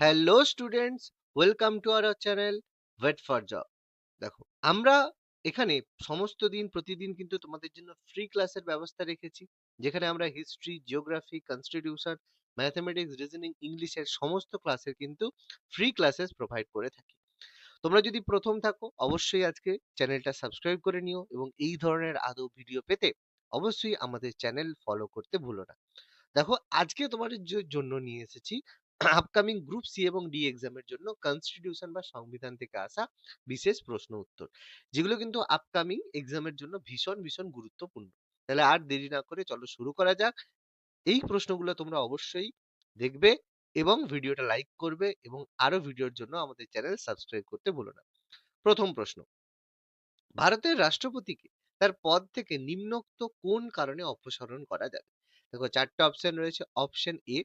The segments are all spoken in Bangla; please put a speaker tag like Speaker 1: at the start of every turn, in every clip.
Speaker 1: Hello students welcome to our channel wait for job দেখো, আমরা এখানে সমস্ত দিন, প্রতিদিন কিন্তু তোমাদের জন্য ফ্রি ক্লাসের ব্যবস্থা রেখেছি, যেখানে আমরা history geography constitution mathematics reasoning ইংলিশের সমস্ত ক্লাসের কিন্তু ফ্রি ক্লাসেস প্রোভাইড করে থাকি। তোমরা যদি প্রথম থাকো, অবশ্যই আজকে চ্যানেলটা সাবস্ক্রাইব করে নিও এবং এই ধরনের আদৌ ভিডিও পেতে অবশ্যই আমাদের চ্যানেল ফলো করতে ভুলো না। দেখো, আজকে তোমাদের জন্য নিয়ে এসেছি আপকামিং গ্রুপ সি এবং ডি এক্সামের জন্য কনস্টিটিউশন বা সংবিধান থেকে আসা বিশেষ প্রশ্ন উত্তর। যেগুলো কিন্তু আপকামিং এক্সামের জন্য ভীষণ ভীষণ গুরুত্বপূর্ণ। তাহলে আর দেরি না করে চলো শুরু করা যাক। এই প্রশ্নগুলো তোমরা অবশ্যই দেখবে এবং ভিডিওটা লাইক করবে এবং আরও ভিডিওর জন্য আমাদের চ্যানেল সাবস্ক্রাইব করতে ভুলো না। প্রথম প্রশ্ন, ভারতের রাষ্ট্রপতিকে তার পদ থেকে নিম্নোক্ত কোন কারণে অপসারণ করা যাবে? দেখো, চারটে অপশন রয়েছে অপশন এ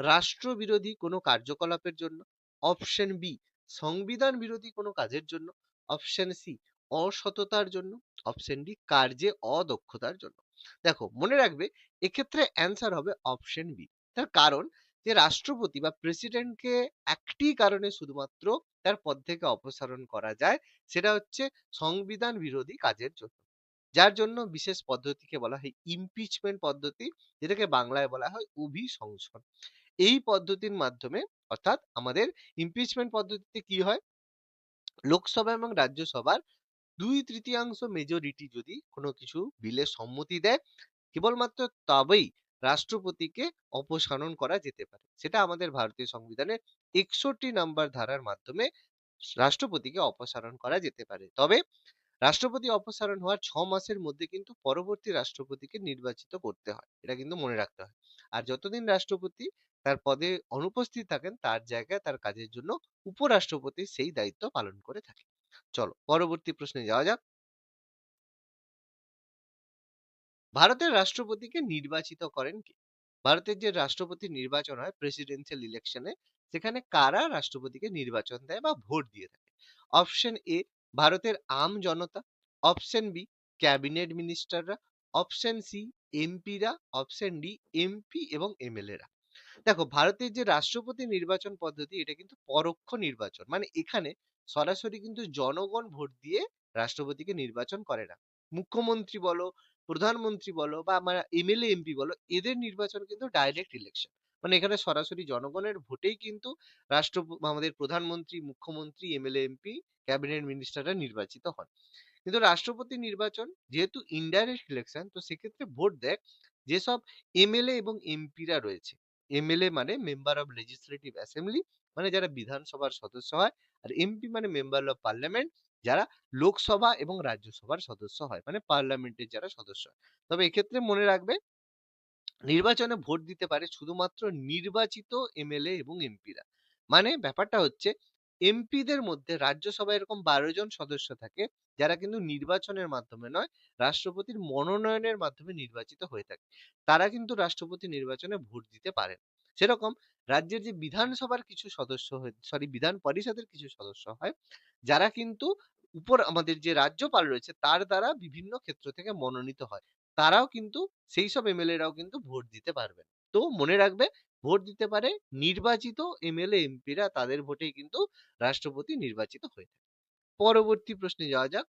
Speaker 1: রাষ্ট্রবিরোধী কোনো কার্যকলাপের জন্য অপশন বি সংবিধান বিরোধী কোনো কাজের জন্য অপশন সি অসততার জন্য অপশন ডি কার্যে অদক্ষতার জন্য। দেখো, মনে রাখবে, এক্ষেত্রে অ্যান্সার হবে অপশন বি তার কারণ যে রাষ্ট্রপতি বা প্রেসিডেন্টকে একটি কারণে শুধুমাত্র তার পদ থেকে অপসারণ করা যায়, সেটা হচ্ছে সংবিধান বিরোধী কাজের জন্য। যার জন্য বিশেষ পদ্ধতিকে বলা হয় ইমপিচমেন্ট পদ্ধতি, যেটাকে বাংলায় বলা হয় অভিশংসন। এই পদ্ধতির মাধ্যমে অর্থাৎ আমাদের ইমপিচমেন্ট পদ্ধতিতে কি হয়? লোকসভা এবং রাজ্যসভার দুই তৃতীয়াংশ মেজরিটি যদি কোনো কিছু বিলে সম্মতি দেয়, কেবলমাত্র তবেই রাষ্ট্রপতিকে অপসারণ করা যেতে পারে। সেটা আমাদের ভারতীয় সংবিধানের একষট্টি নাম্বার ধারার মাধ্যমে রাষ্ট্রপতিকে অপসারণ করা যেতে পারে। তবে রাষ্ট্রপতি অপসারণ হওয়ার ছ মাসের মধ্যে কিন্তু পরবর্তী রাষ্ট্রপতিকে নির্বাচিত করতে হয়। এটা কিন্তু মনে রাখতে হয়। আর যতদিন রাষ্ট্রপতি তার পদে অনুপস্থিত থাকেন, তার জায়গায় তার কাজের জন্য উপরাষ্ট্রপতি সেই দায়িত্ব পালন করে থাকে। চলো, পরবর্তী প্রশ্নে যাওয়া যাক। ভারতের রাষ্ট্রপতিকে নির্বাচিত করেন কে? ভারতের যে রাষ্ট্রপতি নির্বাচন হয় প্রেসিডেন্সিয়াল ইলেকশনে সেখানে কারা রাষ্ট্রপতিকে নির্বাচন দেয় বা ভোট দিয়ে থাকে? অপশন এ ভারতের আম জনতা অপশন বি ক্যাবিনেট মিনিস্টাররা অপশন সি এমপিরা অপশন ডি এমপি এবং এমএলএ রা। দেখো, ভারতের যে রাষ্ট্রপতি নির্বাচন পদ্ধতি, এটা কিন্তু পরোক্ষ নির্বাচন। মানে এখানে সরাসরি কিন্তু জনগণ ভোট দিয়ে রাষ্ট্রপতিকে নির্বাচন করে না। মুখ্যমন্ত্রী বলো, প্রধানমন্ত্রী বলো বা আমার এমএলএ এমপি বলো, এদের নির্বাচন কিন্তু ডাইরেক্ট ইলেকশন মানে এখানে সরাসরি জনগণের ভোটেই কিন্তু রাষ্ট্র আমাদের প্রধানমন্ত্রী, মুখ্যমন্ত্রী এমএলএ এমপি ক্যাবিনেট মিনিস্টাররা নির্বাচিত হন। কিন্তু রাষ্ট্রপতি নির্বাচন যেহেতু ইনডাইরেক্ট ইলেকশন তো সেক্ষেত্রে ভোট দেয় যেসব এমএলএ এবং এমপিরা রয়েছে। এমএলএ মানে মেম্বার অফ লেজিসলেটিভ অ্যাসেম্বলি মানে যারা বিধানসভার সদস্য হয়, আর এমপি মানে মেম্বার অফ পার্লামেন্ট যারা লোকসভা এবং রাজ্যসভার সদস্য হয় মানে পার্লামেন্টের যারা সদস্য তবে এক্ষেত্রে মনে রাখবে নির্বাচনে ভোট দিতে পারে শুধুমাত্র নির্বাচিত এমএলএ এবং এমপিরা। মানে ব্যাপারটা হচ্ছে, এমপিদের মধ্যে রাজ্যসভায় এরকম বারো জন সদস্য থাকে, যারা কিন্তু নির্বাচনের মাধ্যমে নয়, রাষ্ট্রপতির মনোনয়নের মাধ্যমে নির্বাচিত হয়ে থাকে। তারা কিন্তু রাষ্ট্রপতি নির্বাচনে ভোট দিতে পারেন সেরকম রাজ্যের যে বিধানসভার কিছু সদস্য সরি বিধান পরিষদের কিছু সদস্য হয়, যারা কিন্তু উপর আমাদের যে রাজ্যপাল রয়েছে, তার দ্বারা বিভিন্ন ক্ষেত্র থেকে মনোনীত হয়। তারাও কিন্তু সেই সব এমএলএ রাও কিন্তু ভোট দিতে পারবেন তো মনে রাখবে, ভোট দিতে পারে নির্বাচিত এমএলএ এমপিরা তাদের ভোটেই কিন্তু রাষ্ট্রপতি নির্বাচিত হয়ে থাকে পরবর্তী প্রশ্নে যাওয়া যাক।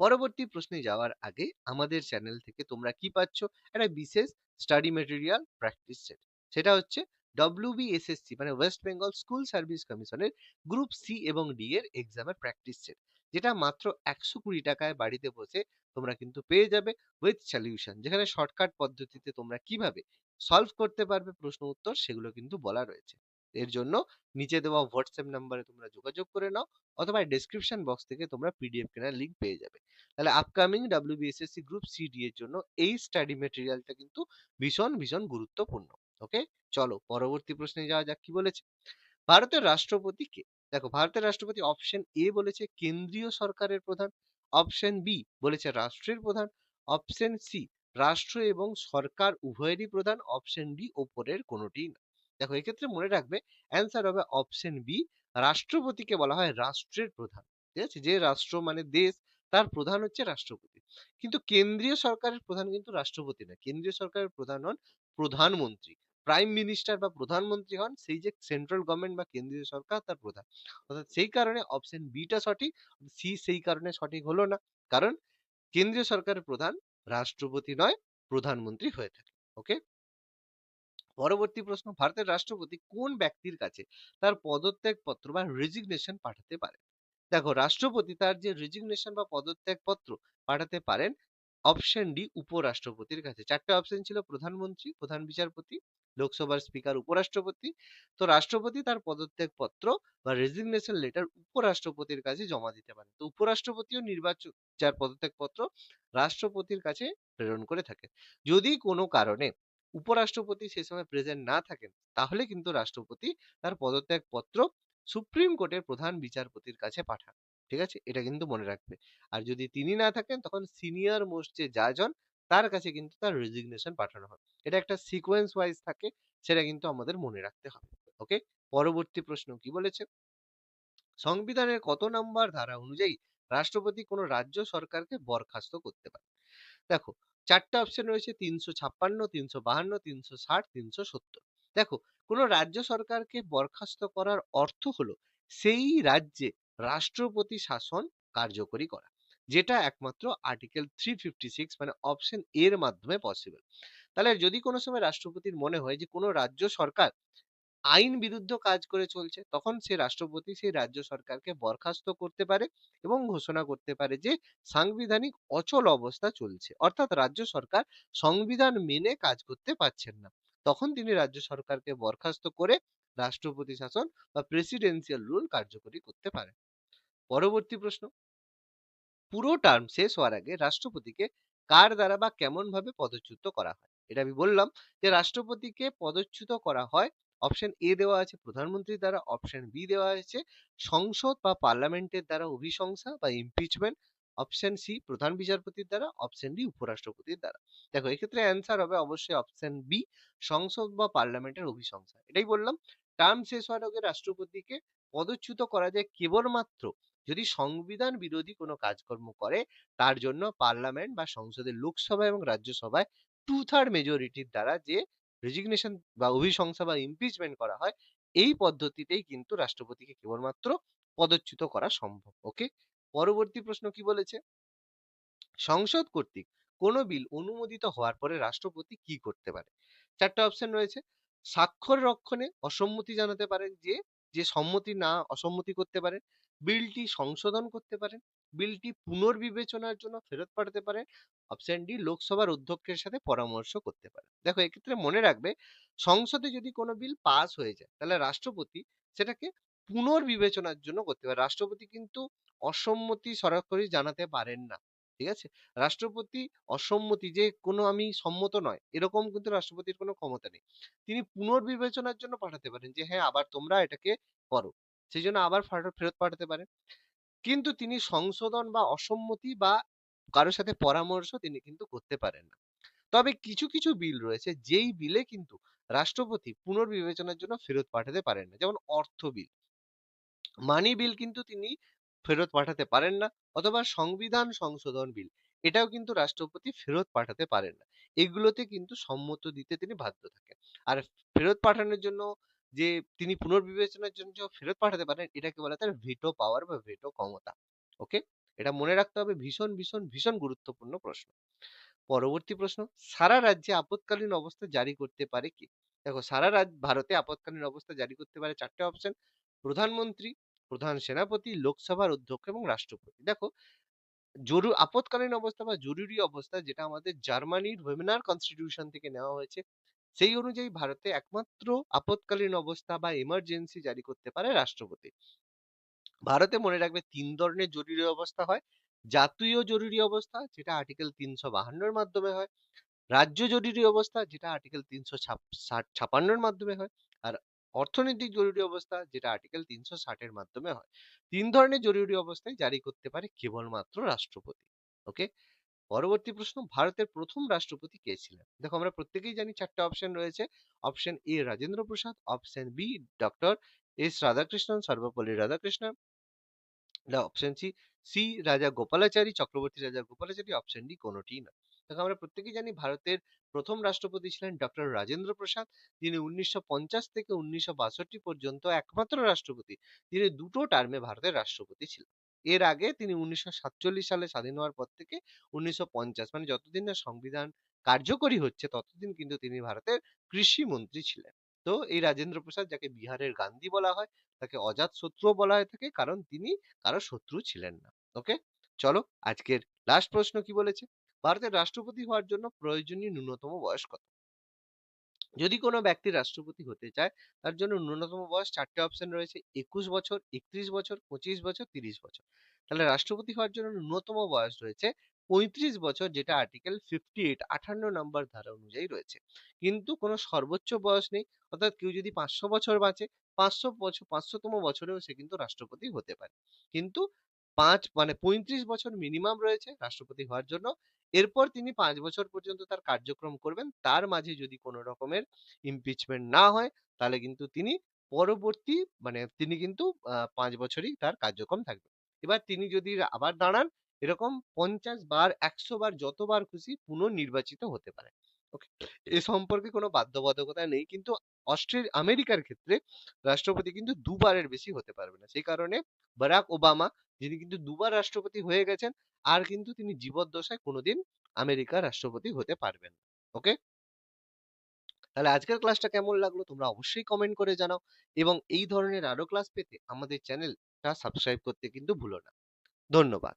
Speaker 1: পরবর্তী প্রশ্নে যাওয়ার আগে আমাদের চ্যানেল থেকে তোমরা কি পাচ্ছ? একটা বিশেষ স্টাডি মেটেরিয়াল প্র্যাকটিস সেট। সেটা হচ্ছে ডব্লিউবিএসএসসি মানে ওয়েস্ট বেঙ্গল স্কুল সার্ভিস কমিশনের গ্রুপ সি এবং ডি এর এক্সামের প্র্যাকটিস সেট। যেটা মাত্র একশো কুড়ি টাকায় বাড়িতে বসে তোমরা কিন্তু পেয়ে যাবে উইথ সলিউশন যেখানে শর্টকাট পদ্ধতিতে তোমরা কীভাবে সলভ করতে পারবে প্রশ্ন উত্তর সেগুলো কিন্তু বলা রয়েছে। এর জন্য নিচে দেওয়া হোয়াটসঅ্যাপ নাম্বারে তোমরা যোগাযোগ করে নাও অথবা ডেসক্রিপশন বক্স থেকে তোমরা পিডিএফ কেনার লিঙ্ক পেয়ে যাবে। তাহলে upcoming WBSSC group C D এর জন্য এই স্টাডি মেটেরিয়ালটা কিন্তু ভীষণ ভীষণ গুরুত্বপূর্ণ। ওকে চলো পরবর্তী প্রশ্নে যাওয়া যাক, কি বলেছে? ভারতের রাষ্ট্রপতি কে? দেখো, ভারতের রাষ্ট্রপতি অপশন এ বলেছে, কেন্দ্রীয় সরকারের প্রধান। অপশন বি বলেছে রাষ্ট্রের প্রধান, অপশন সি রাষ্ট্র এবং সরকার উভয়েরই প্রধান, অপশন ডি ওপরের কোনোটি না। দেখো, এক্ষেত্রে মনে রাখবে অ্যান্সার হবে অপশন বি, রাষ্ট্রপতিকে বলা হয় রাষ্ট্রের প্রধান। ঠিক আছে? যে রাষ্ট্র মানে দেশ, তার প্রধান হচ্ছে রাষ্ট্রপতি। কিন্তু কেন্দ্রীয় সরকারের প্রধান কিন্তু রাষ্ট্রপতি না। কেন্দ্রীয় সরকারের প্রধান হন প্রধানমন্ত্রী। প্রাইম মিনিস্টার বা প্রধানমন্ত্রী হন, সেই যে সেন্ট্রাল গভর্নমেন্ট বা কেন্দ্রীয় সরকার তার প্রধান। অর্থাৎ সেই কারণে অপশন বিটা সঠিক সি সেই কারণে সঠিক হলো না। কারণ কেন্দ্রীয় সরকারের প্রধান রাষ্ট্রপতি নয়, প্রধানমন্ত্রী হয়ে থাকে ওকে পরবর্তী প্রশ্ন, ভারতের রাষ্ট্রপতি কোন ব্যক্তির কাছে তার পদত্যাগ পত্র বা রেজিগনেশন পাঠাতে পারে দেখো, রাষ্ট্রপতি তার যে রেজিগনেশন বা পদত্যাগ পত্র পাঠাতে পারেন অপশন ডি উপরাষ্ট্রপতির কাছে। চারটে অপশন ছিল, প্রধানমন্ত্রী, প্রধান বিচারপতি লোকসভার স্পিকার, উপরাষ্ট্রপতি। তো রাষ্ট্রপতি তার পদত্যাগ পত্র বা রেজিগনেশন লেটার উপরাষ্ট্রপতির কাছে জমা দিতে পারে তো উপরাষ্ট্রপতিও নির্বাচন যার পদত্যাগ পত্র রাষ্ট্রপতির কাছে প্রেরণ করে থাকে যদি কোনো কারণে উপরাষ্ট্রপতি সে সময় প্রেজেন্ট না থাকেন, তাহলে কিন্তু রাষ্ট্রপতি তার পদত্যাগ পত্র সুপ্রিম কোর্টের প্রধান বিচারপতির কাছে পাঠান। ঠিক আছে? এটা কিন্তু মনে রাখবে। আর যদি তিনি না থাকেন, তখন সিনিয়র মোস্ট যে জাজ হন তার কাছে কিন্তু তার রেজিগনেশন পাঠানো হয়। এটা একটা সিকোয়েন্স ওয়াইজ থাকে, সেটা কিন্তু আমাদের মনে রাখতে হবে। ওকে? পরবর্তী প্রশ্ন কি বলেছে? সংবিধানের কত নম্বর ধারা অনুযায়ী রাষ্ট্রপতি কোনো রাজ্য সরকারকে বরখাস্ত করতে পারে? দেখো, চারটা অপশন রয়েছে, তিনশো ছাপ্পান্ন, তিনশো বাহান্ন, তিনশো ষাট, তিনশো সত্তর। দেখো, কোনো রাজ্য সরকারকে বরখাস্ত করার অর্থ হলো, সেই রাজ্যে রাষ্ট্রপতি শাসন কার্যকরী করা। যেটা একমাত্র আর্টিকেল থ্রি ফিফটি সিক্স মানে অপশন এর মাধ্যমে পসিবল তাহলে যদি কোনো সময় রাষ্ট্রপতির মনে হয় যে কোনো রাজ্য সরকার আইন বিরুদ্ধ কাজ করে চলছে, তখন সে রাষ্ট্রপতি সেই রাজ্য সরকারকে বরখাস্ত করতে পারে এবং ঘোষণা করতে পারে যে সাংবিধানিক অচল অবস্থা চলছে। অর্থাৎ রাজ্য সরকার সংবিধান মেনে কাজ করতে পারছেন না। তখন তিনি রাজ্য সরকারকে বরখাস্ত করে রাষ্ট্রপতি শাসন বা প্রেসিডেন্সিয়াল রুল কার্যকরী করতে পারে পরবর্তী প্রশ্ন। পুরো টার্ম শেষ হওয়ার আগে রাষ্ট্রপতিকে কার দ্বারা বা কেমন ভাবে পদচ্যুত করা হয়? এটা আমি বললাম যে, রাষ্ট্রপতিকে পদচ্যুত করা হয় অপশন এ দেওয়া আছে, প্রধানমন্ত্রীর দ্বারা অপশন বি দেওয়া আছে সংসদ বা পার্লামেন্টের দ্বারা অভিশংসা বা ইমপিচমেন্ট অপশন সি প্রধান বিচারপতির দ্বারা অপশন ডি উপরাষ্ট্রপতির দ্বারা। দেখো, এক্ষেত্রে অ্যান্সার হবে অবশ্যই অপশন বি সংসদ বা পার্লামেন্টের অভিশংসা এটাই বললাম টার্ম শেষ হওয়ার আগে রাষ্ট্রপতিকে পদচ্যুত করা যায় কেবলমাত্র যদি সংবিধান বিরোধী কোনো কাজকর্ম করে, তার জন্য পার্লামেন্ট বা সংসদের লোকসভা এবং রাজ্যসভায় টু থার্ড মেজরিটির দ্বারা যে রেজিগনেশন বা অভিশংসা বা ইমপিচমেন্ট করা হয়, এই পদ্ধতিতেই কিন্তু রাষ্ট্রপতিকে কেবলমাত্র পদচ্যুত করা সম্ভব। ওকে? পরবর্তী প্রশ্ন কি বলেছে? সংসদ কর্তৃক কোনো বিল অনুমোদিত হওয়ার পরে রাষ্ট্রপতি কি করতে পারে? চারটা অপশন রয়েছে। স্বাক্ষর রক্ষণে অসম্মতি জানাতে পারেন যে যে সম্মতি না, অসম্মতি করতে পারেন। বিলটি সংশোধন করতে পারেন, বিলটি পুনর্বিবেচনার জন্য ফেরত পাঠাতে পারেন, অপশন ডি লোকসভার অধ্যক্ষের সাথে পরামর্শ করতে পারে দেখো, এক্ষেত্রে মনে রাখবে, সংসদে যদি কোনো বিল পাস হয়ে যায়, তাহলে রাষ্ট্রপতি সেটাকে পুনর্বিবেচনার জন্য করতে পারে। রাষ্ট্রপতি কিন্তু অসম্মতি সরাসরি জানাতে পারেন না, ঠিক আছে? রাষ্ট্রপতি অসম্মতি, যে কোনো আমি সম্মত নয়, এরকম কিন্তু রাষ্ট্রপতির কোনো ক্ষমতা নেই। তিনি পুনর্বিবেচনার জন্য পাঠাতে পারেন যে হ্যাঁ আবার তোমরা এটাকে করো। সেই জন্য আবার ফেরত পাঠাতে পারেন। কিন্তু তিনি সংশোধন বা অসম্মতি বা কারোর সাথে পরামর্শ তিনি কিন্তু করতে পারেন না। তবে কিছু কিছু বিল রয়েছে, যেই বিলে কিন্তু রাষ্ট্রপতি পুনর্বিবেচনার জন্য ফেরত পাঠাতে পারেন না। যেমন অর্থ বিল। মানি বিল কিন্তু তিনি ফেরত পাঠাতে পারেন না অথবা সংবিধান সংশোধন বিল, এটাও কিন্তু রাষ্ট্রপতি ফেরত পাঠাতে পারেন না। এগুলোতে কিন্তু সম্মত দিতে তিনি বাধ্য থাকেন। আর ফেরত পাঠানোর জন্য যে তিনি পুনর্বিবেচনার জন্য ফেরত পাঠাতে পারেন, এটাকে বলা তার ভেটো পাওয়ার বা ভেটো ক্ষমতা। ওকে এটা মনে রাখতে হবে ভীষণ ভীষণ ভীষণ গুরুত্বপূর্ণ প্রশ্ন। পরবর্তী প্রশ্ন, সারা রাজ্যে আপৎকালীন অবস্থা জারি করতে পারে কি? দেখো, সারা রাজ্য, ভারতে আপৎকালীন অবস্থা জারি করতে পারে চারটে অপশন প্রধানমন্ত্রী, প্রধান সেনাপতি, লোকসভার অধ্যক্ষ এবং রাষ্ট্রপতি। দেখো জরুরি আপৎকালীন অবস্থা বা জরুরি অবস্থা যেটা আমাদের জার্মানির ওয়েমেনার কনস্টিটিউশন থেকে নেওয়া হয়েছে সেই অনুযায়ী ভারতে একমাত্র আপৎকালীন অবস্থা বা এমার্জেন্সি জারি করতে পারে রাষ্ট্রপতি। ভারতে মনে রাখবে তিন ধরনের জরুরি অবস্থা হয়। জাতীয় জরুরি অবস্থা, যেটা আর্টিকেল তিনশো বাহান্নর মাধ্যমে হয়। রাজ্য জরুরি অবস্থা, যেটা আর্টিকেল তিনশো ছাপান্নর মাধ্যমে হয়। আর অর্থনৈতিক জরুরি অবস্থা, যেটা আর্টিকেল তিনশো ষাটের মাধ্যমে হয়। তিন ধরনের জরুরি অবস্থায় জারি করতে পারে কেবলমাত্র রাষ্ট্রপতি ওকে পরবর্তী প্রশ্ন, ভারতের প্রথম রাষ্ট্রপতি কে ছিলেন? দেখো, আমরা প্রত্যেকেই জানি চারটে অপশন রয়েছে। Option A Rajendra Prasad option B doctor S Radhakrishnan, Sarvepalli Radhakrishnan. Option C C Rajagopalachari, Chakravarti রাজা গোপালাচারী অপশন ডি কোনোটি না দেখো, আমরা প্রত্যেকেই জানি ভারতের প্রথম রাষ্ট্রপতি ছিলেন ডক্টর রাজেন্দ্র প্রসাদ। যিনি উনিশশো পঞ্চাশ থেকে উনিশশো বাষট্টি পর্যন্ত একমাত্র রাষ্ট্রপতি। যিনি দুটো টার্মে ভারতের রাষ্ট্রপতি ছিলেন। এর আগে তিনি উনিশশো সাতচল্লিশ সালে স্বাধীন হওয়ার পর থেকে উনিশশো পঞ্চাশ মানে যতদিন না সংবিধান কার্যকরী হচ্ছে, ততদিন কিন্তু তিনি ভারতের কৃষি মন্ত্রী ছিলেন। তো এই রাজেন্দ্র প্রসাদ, যাকে বিহারের গান্ধী বলা হয়, তাকে অজাত শত্রু বলা হয়ে থাকে, কারণ তিনি কারও শত্রু ছিলেন না। ওকে? চলো, আজকের লাস্ট প্রশ্ন কি বলেছে? ভারতের রাষ্ট্রপতি হওয়ার জন্য প্রয়োজনীয় ন্যূনতম বয়স কত? যদি কোনো ব্যক্তি রাষ্ট্রপতি হতে চায়, তার জন্য ন্যূনতম বয়স চারটে অপশন রয়েছে, একুশ বছর, একত্রিশ বছর, পঁচিশ বছর, তিরিশ বছর। তাহলে রাষ্ট্রপতি হওয়ার জন্য ন্যূনতম বয়স রয়েছে পঁয়ত্রিশ বছর, যেটা আর্টিকেল ফিফটি এইট আঠান্ন নম্বর ধারা অনুযায়ী রয়েছে। কিন্তু কোনো সর্বোচ্চ বয়স নেই, অর্থাৎ কেউ যদি পাঁচশো বছর বাঁচে, পাঁচশো বছর, পাঁচশোতম বছরেও সে কিন্তু রাষ্ট্রপতি হতে পারে। কিন্তু পাঁচ মানে পঁয়ত্রিশ বছর মিনিমাম রয়েছে রাষ্ট্রপতি হওয়ার জন্য এরপর তিনি পাঁচ বছর পর্যন্ত তার কার্যক্রম করবেন। তার মাঝে যদি কোনো রকমের ইমপিচমেন্ট না হয়, তাহলে কিন্তু তিনি পরবর্তী মানে তিনি কিন্তু পাঁচ বছরই তার কার্যক্রম থাকবে। এবার তিনি যদি আবার দাঁড়ান, এরকম পঞ্চাশ বার, একশো বার, যতবার খুশি পুনর্নির্বাচিত হতে পারে। ওকে? এ সম্পর্কে কোনো বাধ্যবাধকতা নেই, কিন্তু অস্ট্রেলিয়া আমেরিকার ক্ষেত্রে রাষ্ট্রপতি কিন্তু দুবারের বেশি হতে পারবে না। সেই কারণে বারাক ওবামা, যিনি কিন্তু দুবার রাষ্ট্রপতি হয়ে গেছেন, আর কিন্তু তিনি জীবদ্দশায় কোনোদিন আমেরিকার রাষ্ট্রপতি হতে পারবেন ওকে? তাহলে আজকের ক্লাসটা কেমন লাগল তোমরা অবশ্যই কমেন্ট করে জানাও এবং এই ধরনের আরও ক্লাস পেতে আমাদের চ্যানেলটা সাবস্ক্রাইব করতে কিন্তু ভুলো না। ধন্যবাদ।